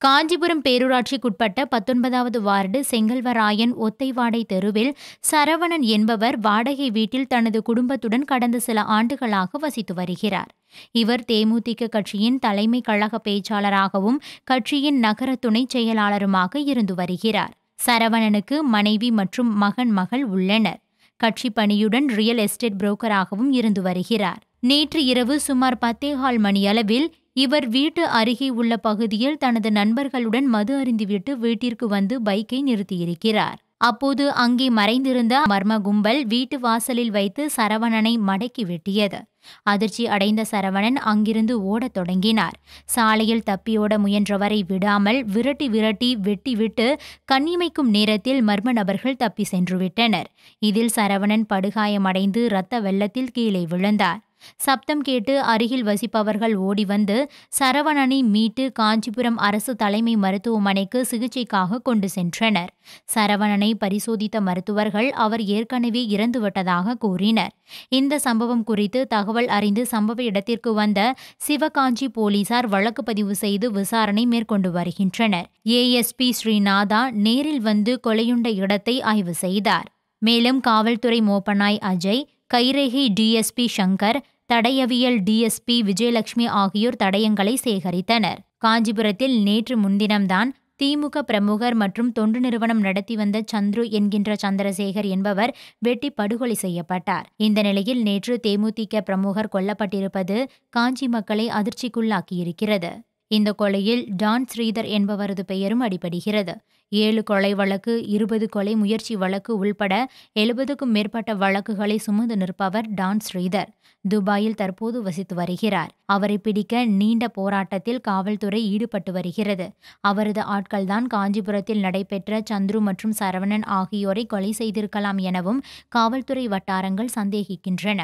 காஞ்சிபுரம் பேரூராட்சிக்குட்பட்ட பத்தொன்பதாவது வார்டு செங்கல்வராயன் ஒத்தைவாடை தெருவில் சரவணன் என்பவர் வாடகை வீட்டில் தனது குடும்பத்துடன் கடந்த சில ஆண்டுகளாக வசித்து வருகிறார். இவர் தேமுதிக கட்சியின் தலைமை கழக பேச்சாளராகவும் கட்சியின் நகர துணைச் செயலாளருமாக இருந்து வருகிறார். சரவணனுக்கு மனைவி மற்றும் மகன் மகள் உள்ளனர். கட்சி பணியுடன் ரியல் எஸ்டேட் புரோக்கராகவும் இருந்து வருகிறார். நேற்று இரவு சுமார் பத்தேகால் மணியளவில் இவர் வீட்டு அருகே உள்ள பகுதியில் தனது நண்பர்களுடன் மது அருந்திவிட்டு வீட்டிற்கு வந்து பைக்கை நிறுத்தியிருக்கிறார். அப்போது அங்கே மறைந்திருந்த மர்ம கும்பல் வீட்டு வாசலில் வைத்து சரவணனை மடக்கி வெட்டியது. அதிர்ச்சி அடைந்த சரவணன் அங்கிருந்து ஓடத் தொடங்கினார். சாலையில் தப்பியோட முயன்றவரை விடாமல் விரட்டி விரட்டி வெட்டிவிட்டு கண்ணிமைக்கும் நேரத்தில் மர்ம நபர்கள் தப்பி சென்றுவிட்டனர். இதில் சரவணன் படுகாயமடைந்து இரத்த வெள்ளத்தில் கீழே விழுந்தார். சப்தம் கேட்டு அருகில் வசிப்பவர்கள் ஓடி வந்து சரவணனை மீட்டு காஞ்சிபுரம் அரசு தலைமை மருத்துவமனைக்கு சிகிச்சைக்காக கொண்டு சென்றனர். சரவணனை பரிசோதித்த மருத்துவர்கள் அவர் ஏற்கனவே இறந்துவிட்டதாக கூறினர். இந்த சம்பவம் குறித்து தகவல் அறிந்து சம்பவ இடத்திற்கு வந்த சிவகாஞ்சி போலீசார் வழக்கு பதிவு செய்து விசாரணை மேற்கொண்டு வருகின்றனர். ஏஎஸ்பி ஸ்ரீநாதா நேரில் வந்து கொலையுண்ட இடத்தை ஆய்வு செய்தார். மேலும் காவல்துறை மோப்பனாய் அஜய் கைரேகி டிஎஸ்பி சங்கர் தடயவியல் டிஎஸ்பி விஜயலட்சுமி ஆகியோர் தடயங்களை சேகரித்தனர். காஞ்சிபுரத்தில் நேற்று முன்தினம்தான் திமுக பிரமுகர் மற்றும் தொண்டு நிறுவனம் நடத்தி வந்த சந்துரு என்கின்ற சந்திரசேகர் என்பவர் வெட்டி படுகொலை செய்யப்பட்டார். இந்த நிலையில் நேற்று தேமுதிக பிரமுகர் கொல்லப்பட்டிருப்பது காஞ்சி மக்களை அதிர்ச்சிக்குள்ளாக்கியிருக்கிறது. இந்த கொலையில் டான் ஸ்ரீதர் என்பவரது பெயரும் அடிபடுகிறது. ஏழு கொலை வழக்கு இருபது கொலை முயற்சி வழக்கு உள்பட எழுபதுக்கும் மேற்பட்ட வழக்குகளை சுமந்து நிற்பவர் டான் ஸ்ரீதர். துபாயில் தற்போது வசித்து வருகிறார். அவரை பிடிக்க நீண்ட போராட்டத்தில் காவல்துறை ஈடுபட்டு வருகிறது. அவரது ஆட்கள்தான் காஞ்சிபுரத்தில் நடைபெற்ற சந்துரு மற்றும் சரவணன் ஆகியோரை கொலை செய்திருக்கலாம் எனவும் காவல்துறை வட்டாரங்கள் சந்தேகிக்கின்றன.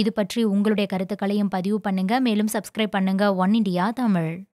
இது பற்றி உங்களுடைய கருத்துக்களையும் பதிவு பண்ணுங்க. மேலும் சப்ஸ்கிரைப் பண்ணுங்க. One India Tamil.